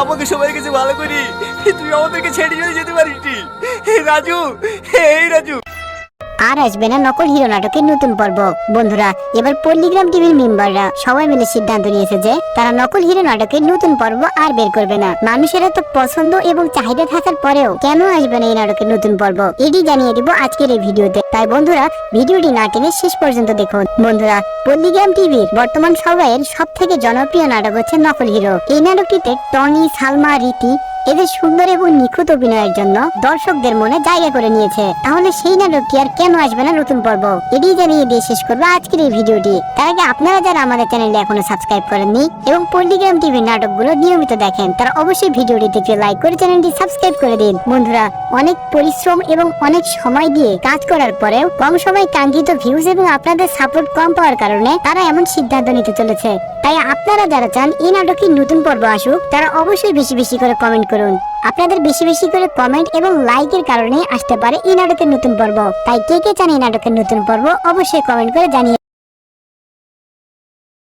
আমাকে সবাই কাছে ভালো করি তুই আমাদেরকে ছেড়ে যেতে পারিস। রাজু এই রাজু আর আসবে না নকল হিরো নাটকের নতুন পর্ব। বন্ধুরা, এবার পল্লিগ্রাম টিভির মেম্বাররা সবাই মিলে সিদ্ধান্ত নিয়েছে যে তারা নকল হিরো নাটকের নতুন পর্ব আর বের করবে না। মানুষের এত পছন্দ এবং চাহিদা থাকার পরেও কেন আসবে না এই নাটকের নতুন পর্ব? এটি জানিয়ে দিব আজকের এই ভিডিওতে। তাই বন্ধুরা, ভিডিওটি না টেনে শেষ পর্যন্ত দেখুন। বন্ধুরা, পল্লিগ্রাম টিভির বর্তমান সময়ের সব থেকে জনপ্রিয় নাটক হচ্ছে নকল হিরো। এই নাটকটিতে টনি, সালমা, রীতি এদের সুন্দর এবং নিখুঁত অভিনয়ের জন্য দর্শকদের মনে জায়গা করে নিয়েছে। তাহলে সেই নাটকটি আর কেন আসবে না নতুন পর্ব? এটি জানিয়ে দিয়ে শেষ করব আজকের এই ভিডিওটি। তার আগে আপনারা যারা আমাদের চ্যানেলে এখনও সাবস্ক্রাইব করেননি এবং পল্লিগ্রাম টিভির নাটকগুলো নিয়মিত দেখেন, তারা অবশ্যই ভিডিওটি দেখে লাইক করে চ্যানেলটি সাবস্ক্রাইব করে দিন। বন্ধুরা, অনেক পরিশ্রম এবং অনেক সময় দিয়ে কাজ করার পরেও কম সময় কাঙ্ক্ষিত ভিউজ এবং আপনাদের সাপোর্ট কম পাওয়ার কারণে তারা এমন সিদ্ধান্ত নিতে চলেছে। তাই আপনারা যারা চান এই নাটকের নতুন পর্ব আসুক, তারা অবশ্যই বেশি বেশি করে কমেন্ট করুন। আপনাদের বেশি বেশি করে কমেন্ট এবং লাইকের কারণে আসতে পারে এই নাটকের নতুন পর্ব। তাই কে কে চান এই নাটকের নতুন পর্ব অবশ্যই কমেন্ট করে জানিয়ে